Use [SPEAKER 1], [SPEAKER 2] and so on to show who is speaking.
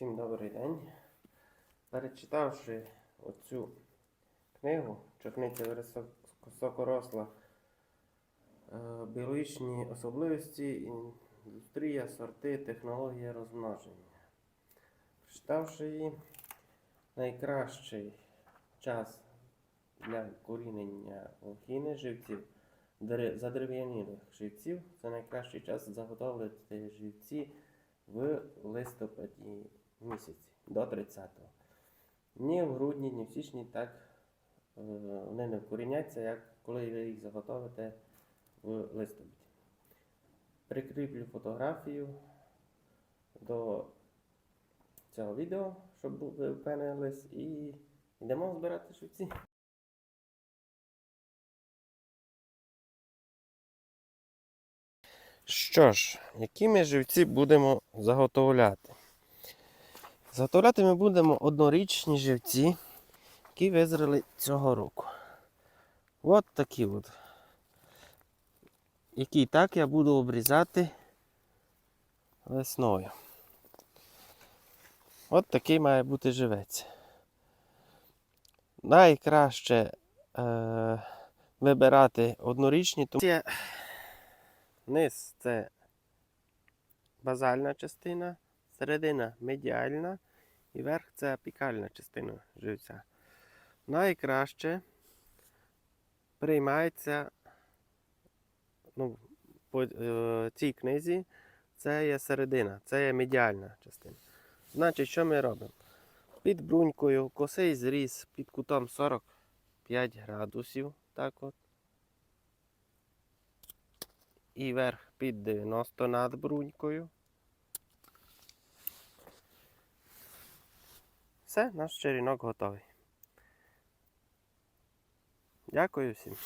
[SPEAKER 1] Всім добрий день. Перечитавши оцю книгу Чорниця високоросла е, біологічні особливості, індустрія, сорти, технологія розмноження. Прочитавши її, найкращий час для корінення лохіни живців, задерев'янілих живців, це найкращий час заготовити живці в листопаді місяці до 30-го. Ні в грудні, ні в січні так е, вони не вкоріняться, як коли ви їх заготовите в листопаді. Прикріплю фотографію до цього відео, щоб ви впевнились, і йдемо збирати живці. Що ж, які ми живці будемо заготовляти? Заготовляти ми будемо однорічні живці, які визрали цього року. От такі от. Які так я буду обрізати весною. От такий має бути живець. Найкраще е, вибирати однорічні, тому низ це базальна частина, середина медіальна і верх це апікальна частина живця. Найкраще приймається ну, по е, цій книзі це є середина, це є медіальна частина. Значить, що ми робимо? Під брунькою косий зріз під кутом 45 градусів. Так от. І верх під 90 над брунькою. Все, наш черінок готовий. Дякую всім.